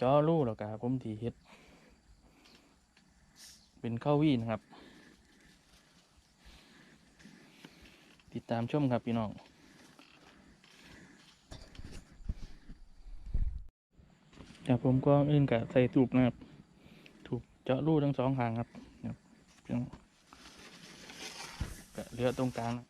จอรูแล้วก็ผมที่เฮ็ด เป็นข้าววีนะครับ ติดตามชมครับพี่น้องจากผมก็อื่นกับใส่ถูกนะครับ ถูกเจาะรูทั้งสองขางครับครับพี่น้องก็เหลือตรงกลางนะ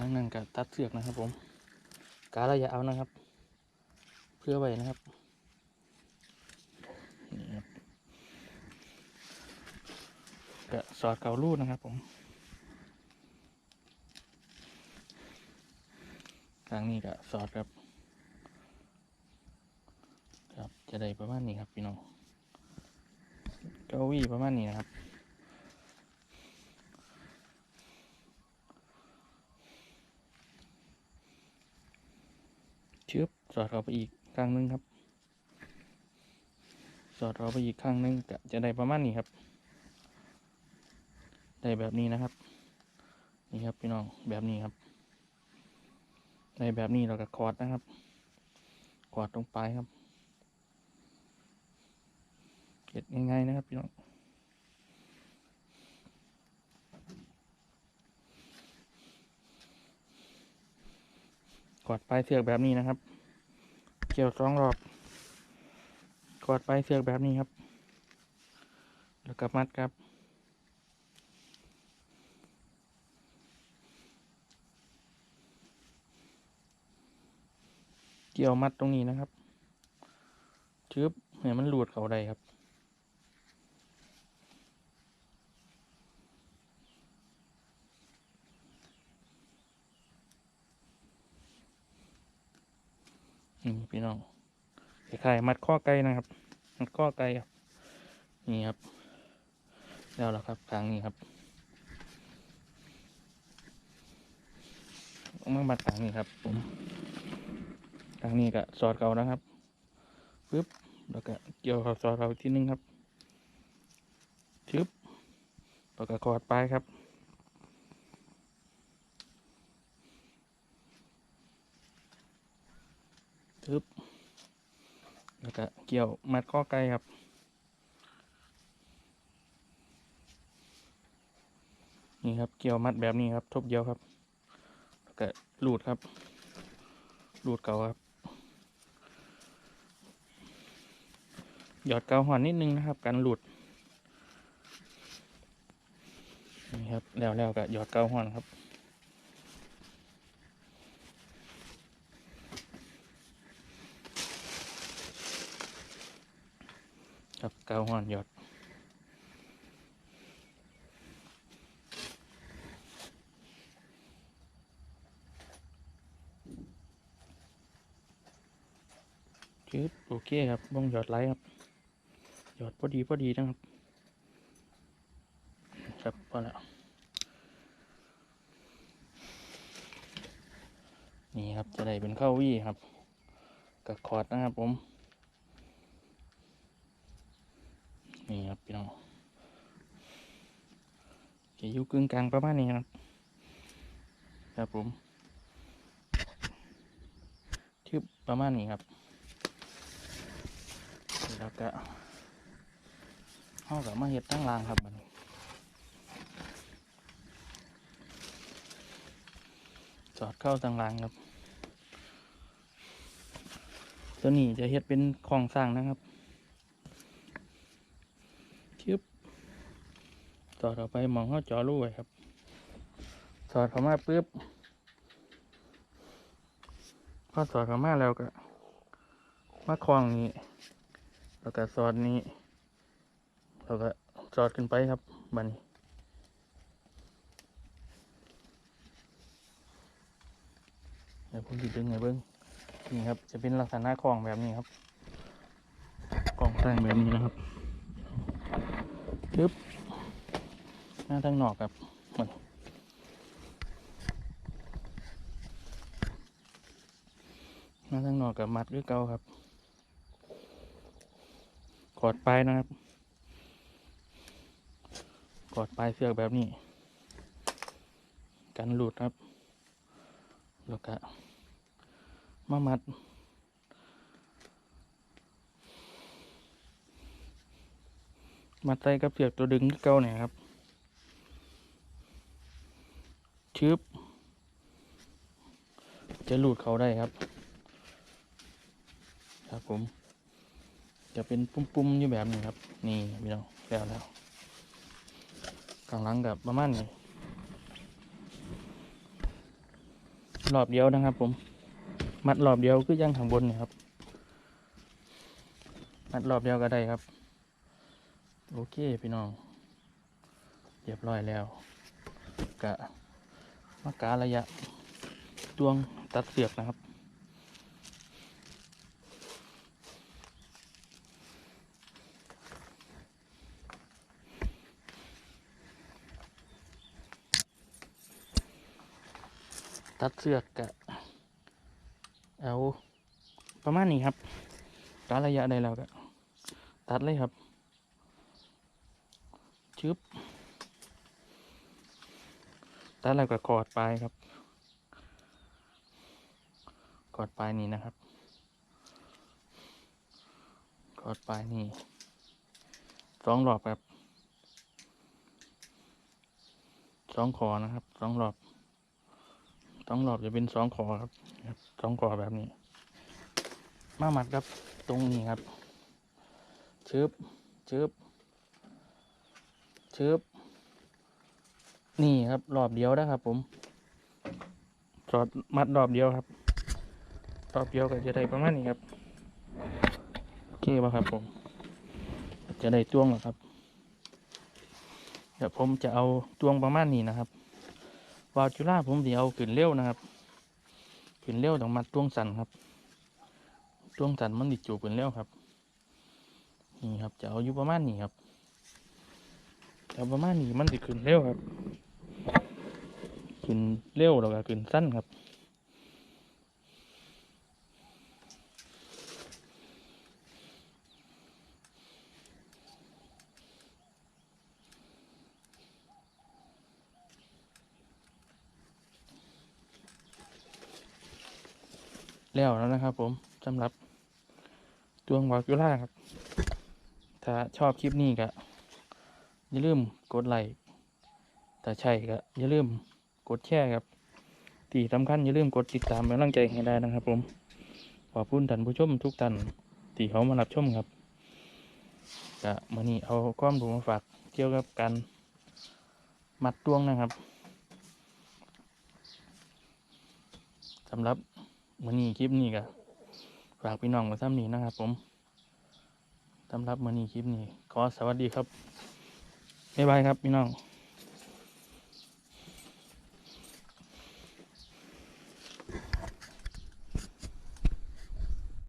นั่งนั่งกับตัดเสือกนะครับผมการะยะเอานะครับ เพื่อไว้นะครับนี่ครับกะสอดเกาลูดนะครับผมทางนี้ก็สอดครับ ครับจะได้ประมาณนี้ครับพี่น้องเกาวี่ประมาณนี้นะครับ ชึบ สอดเข้าไปอีกข้างหนึงครับ สอดเข้าไปอีกข้างหนึงก็จะได้ประมาณนี้ครับ ได้แบบนี้นะครับ นี่ครับพี่น้องแบบนี้ครับ ได้แบบนี้เราก็คอดนะครับคอดตรงปลายครับเก็ดง่ายๆนะครับพี่น้องกอดปลายเสือกแบบนี้นะครับ เกี่ยวสองรอบกอดปลายเสือกแบบนี้ครับ แล้วก็มัดครับ เกี่ยวมัดตรงนี้นะครับชึบให้มันหลุดเขาได้ครับ นี่พี่น้องคล้ายๆมัดข้อไก่นะครับ มัดข้อไก่ครับ นี่ครับ แล้วล่ะครับทางนี้ครับมามัดทางนี้ครับผมทางนี้ก็สอดเก่านะครับปึ๊บแล้วก็เกี่ยวสอดเก่าอีกทีนึงครับชึบแล้วก็กอดปลายครับ ทึบแล้วก็เกี่ยวมัดข้อไก่ครับ นี่ครับเกี่ยวมัดแบบนี้ครับ ทบเดียวครับแล้วก็ลูดครับลูดเก่าครับหยอดเกาหอนนิดนึงนะครับการหลุดนี่ครับแล้วแล้วก็หยอดเกาหอนครับ ครับเกาหอนหยอดชืดโอเคครับบ้องหยอดไลท์ครับหยอดพอดีพอดีนะครับ ครับพอแล้วนี่ครับจะได้เป็นเข้าวี่ครับกับคอร์ดนะครับผม นี่ครับพี่น้องจะอยู่กึ่งกลางประมาณนี้ครับ ครับผมทึบประมาณนี้ครับแล้วก็ห้องกับมาเห็ดตั้งรางครับมันจอดเข้าตั้งรางครับ ตัวนี้จะเห็ดเป็นคลองสร้างนะครับ ชึบจอดออไปมองเข้าจอรูไว้ครับจอดเข้ามาปุ๊บพอจอดเข้ามาแล้วก็ มาคลองนี้ แล้วก็สอดนี้แล้วก็สอดขึ้นไปครับบัดนเดี๋ยวผมจะดึงให้เบิ้งนี่ครับ จะเป็นลักษณะคลองแบบนี้ครับคลองสร้งแบบนี้นะครับ ปึ๊บหน้าทางนอกครับมันหน้าทางนอกกับมัดด้วยเก่าครับกอดปลายนะครับกอดปลายเสือกแบบนี้กันหลุดครับ แล้วก็มามัด มัดใส่กับเสือกตัวดึงเก่าเนี่ยครับชึบจะหลุดเขาได้ครับ ครับผม จะเป็นปุ้มๆอยู่แบบนี้ครับ นี่พี่น้องแล้วแล้วข้างหลังกับประมาณนี้รอบเดียวนะครับ ผม มัดรอบเดียวคือยังข้างบนนี่ครับ มัดรอบเดียวก็ได้ครับ โอเคพี่น้อง เรียบร้อยแล้วกะมาการะยะดวงตัดเสือกนะครับ ตัดเสือกกะเอาประมาณนี้ครับ การะยะได้แล้วกะตัดเลยครับ ชึบตัดแล้วก็กอดปลายครับ กอดปลายนี้นะครับ กอดปลายนี้สองรอบครับสองคอนะครับสองรอบสองรอบจะเป็นสองคอครับสองคอแบบนี้ มาหมัดครับตรงนี้ครับชึบชึบ ชึบนี่ครับรอบเดียวนะครับ ผมจอดมัดรอบเดียวครับ รอบเดียวก็จะได้ประมาณนี้ครับโอเคป่ะครับ ผม จะได้จ้วงแล้วครับ เดี๋ยวผมจะเอาจ้วงประมาณนี้นะครับวาลจุล่าผมจะเอาขึ้นเร็วนะครับขึ้นเร็วต้องมัดจ้วงสันครับจ้วงสันมันดิจูบขึ้นเร็วครับนี่ครับจะเอาอยู่ประมาณนี้ครับ แต่ประมาณนี้มันสิขึ้นเร็วครับ ขึ้นเร็วแล้วก็ขึ้นสั้นครับ แล้วแล้วนะครับผมสำหรับดวงวากิล่าครับ ถ้าชอบคลิปนี้ก็ อย่าลืมกดไลค์ถ้าใช่ก็อย่าลืมกดแชร์ครับที่สำคัญอย่าลืมกดติดตามเป็นกำลังใจให้ได้นะครับ ผมขอบคุณท่านผู้ชมทุกท่านที่เขามารับชมครับก็มื่อนี้เอาความรู้มาฝากเกี่ยวกับการมัดตวงนะครับสำหรับมื่อนี้คลิปนี้ก็ฝากพี่น้องมาซ้ำนี้นะครับ ผมสำหรับมื่อนี้คลิปนี้ขอสวัสดีครับ บ๊ายบายครับพี่น้อง